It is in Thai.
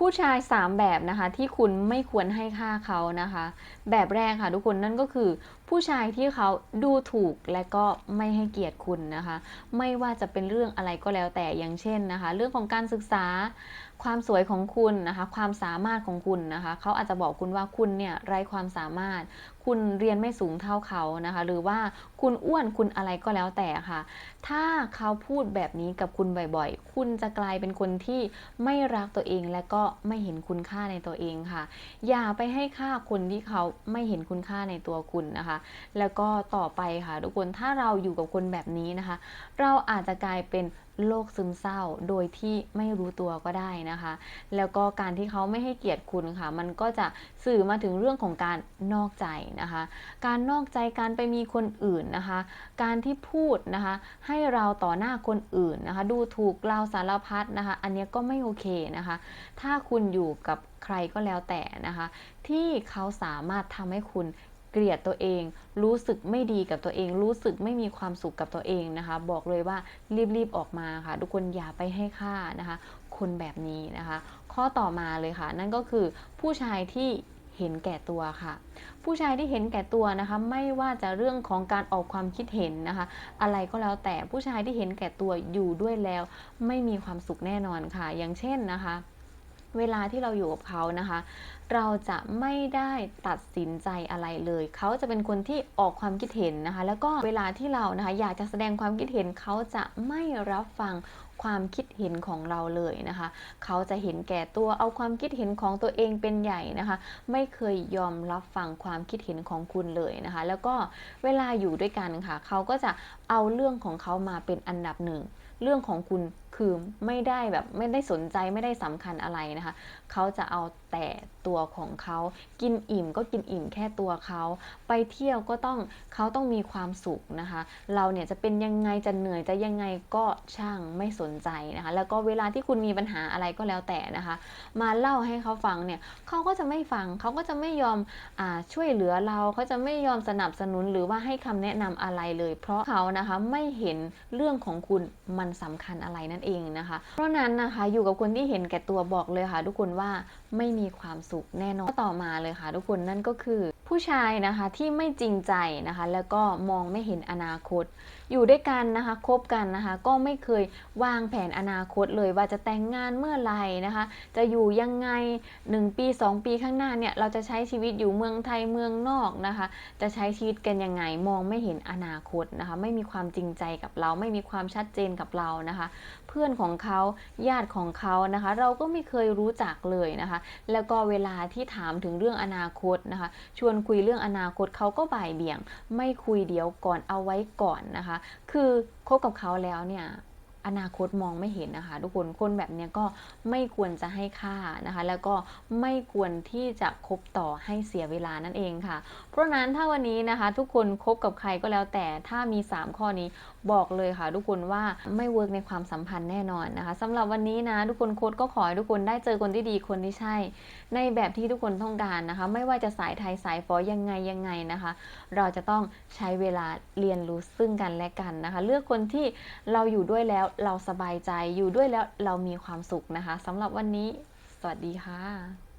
ผู้ชาย 3 แบบนะคะที่คุณไม่ควรให้ค่าเขานะคะ แบบแรกค่ะทุกคนนั่นก็คือ ผู้ชายที่เขาดูถูกและก็ไม่ให้เกียรติคุณนะคะ ไม่ว่าจะเป็นเรื่องอะไรก็แล้วแต่อย่างเช่นนะคะ เรื่องของการศึกษา ความสวยของคุณนะคะ ความสามารถของคุณนะคะ เขาอาจจะบอกคุณว่าคุณเนี่ยไร้ความสามารถ คุณเรียนไม่สูงเท่าเขานะคะ หรือว่าคุณอ้วนคุณอะไรก็แล้วแต่ค่ะ ถ้าเขาพูดแบบนี้กับคุณบ่อยๆ คุณจะกลายเป็นคนที่ไม่รักตัวเองและก็ไม่เห็นคุณค่าในตัวเองค่ะ อย่าไปให้ค่าคนที่เขาไม่เห็นคุณค่าในตัวคุณนะคะ แล้วก็ต่อไปค่ะทุกคนถ้าเราอยู่กับคนแบบนี้นะคะ เราอาจจะกลายเป็นโรคซึมเศร้าโดยที่ไม่รู้ตัวก็ได้นะคะ แล้วก็การที่เขาไม่ให้เกียรติคุณค่ะ มันก็จะสื่อมาถึงเรื่องของการนอกใจนะคะ การนอกใจการไปมีคนอื่นนะคะ การที่พูดนะคะ ให้เราต่อหน้าคนอื่นนะคะ ดูถูกเราสารพัดนะคะ อันนี้ก็ไม่โอเคนะคะ ถ้าคุณอยู่กับใครก็แล้วแต่นะคะ ที่เขาสามารถทำให้คุณ เกลียดตัวเอง รู้สึกไม่ดีกับตัวเอง รู้สึกไม่มีความสุขกับตัวเองนะคะ บอกเลยว่ารีบๆออกมาค่ะ ทุกคนอย่าไปให้ค่านะคะ คนแบบนี้นะคะ ข้อต่อมาเลยค่ะ นั่นก็คือผู้ชายที่เห็นแก่ตัวค่ะ ผู้ชายที่เห็นแก่ตัวนะคะ ไม่ว่าจะเรื่องของการออกความคิดเห็นนะคะ อะไรก็แล้วแต่ผู้ชายที่เห็นแก่ตัวอยู่ด้วยแล้ว ไม่มีความสุขแน่นอนค่ะ อย่างเช่นนะคะ เวลาที่เราอยู่กับเขานะคะ เราจะไม่ได้ตัดสินใจอะไรเลย เขาจะเป็นคนที่ออกความคิดเห็นนะคะ แล้วก็เวลาที่เรานะคะอยากจะแสดงความคิดเห็นเขาจะไม่รับฟังความคิดเห็นของเราเลยนะคะ เขาจะเห็นแก่ตัวเอาความคิดเห็นของตัวเองเป็นใหญ่นะคะ ไม่เคยยอมรับฟังความคิดเห็นของคุณเลยนะคะ แล้วก็เวลาอยู่ด้วยกันค่ะ เขาก็จะเอาเรื่องของเขามาเป็นอันดับหนึ่ง เรื่องของคุณ คือไม่ได้แบบไม่ได้สนใจไม่ได้สำคัญอะไรนะคะ เขาจะเอาแต่ตัวของเขา กินอิ่มก็กินอิ่มแค่ตัวเขา ไปเที่ยวก็ต้องเขาต้องมีความสุขนะคะ เราเนี่ยจะเป็นยังไงจะเหนื่อยจะยังไงก็ช่างไม่สนใจนะคะ แล้วก็เวลาที่คุณมีปัญหาอะไรก็แล้วแต่นะคะ มาเล่าให้เขาฟังเนี่ยเขาก็จะไม่ฟังเขาก็จะไม่ยอมอาช่วยเหลือเราเขาจะไม่ยอมสนับสนุนหรือว่าให้คำแนะนำอะไรเลย เพราะเขานะคะไม่เห็นเรื่องของคุณมันสำคัญอะไรนั่นเองนะคะ เพราะนั้นนะคะอยู่กับคนที่เห็นแก่ตัวบอกเลยค่ะ ทุกคนว่าไม่มีความสุขแน่นอนต่อมาเลยค่ะ ทุกคนนั่นก็คือผู้ชายนะคะที่ไม่จริงใจนะคะ แล้วก็มองไม่เห็นอนาคต อยู่ด้วยกันนะคะคบกันนะคะ ก็ไม่เคยวางแผนอนาคตเลยว่าจะแต่งงานเมื่อไหร่นะคะ จะอยู่ยังไง 1 ปี 2 ปีข้างหน้าเนี่ยเราจะใช้ชีวิตอยู่เมืองไทยเมืองนอกนะคะ จะใช้ชีวิตกันยังไงมองไม่เห็นอนาคตนะคะ ไม่มีความจริงใจกับเราไม่มีความชัดเจนกับเรานะคะ เพื่อนของเขาญาติของเขานะคะ เราก็ไม่เคยรู้จักเลยนะคะ แล้วก็เวลาที่ถามถึงเรื่องอนาคตนะคะ ชวนคุยเรื่องอนาคตเขาก็บ่ายเบี่ยง ไม่คุยเดี๋ยวก่อนเอาไว้ก่อนนะคะ คือคบกับเขาแล้วเนี่ย อนาคตมองไม่เห็นนะคะ ทุกคนคนแบบนี้ก็ไม่ควรจะให้ค่านะคะ แล้วก็ไม่ควรที่จะคบต่อให้เสียเวลานั่นเองค่ะ เพราะฉะนั้นถ้าวันนี้นะคะ ทุกคนคบกับใครก็แล้วแต่ถ้ามี 3 ข้อนี้บอกเลยค่ะ ทุกคนว่าไม่เวิร์กในความสัมพันธ์แน่นอนนะคะสำหรับวันนี้นะ ทุกคนโค้ดก็ขอให้ทุกคนได้เจอคนที่ดีคนที่ใช่ ในแบบที่ทุกคนต้องการนะคะ ไม่ว่าจะสายไทยสายฟอยังไงยังไงนะคะ เราจะต้องใช้เวลาเรียนรู้ซึ่งกันและกันนะคะ เลือกคนที่เราอยู่ด้วยแล้วเราสบายใจอยู่ด้วยแล้วเรามีความสุขนะคะสำหรับวันนี้ สวัสดีค่ะ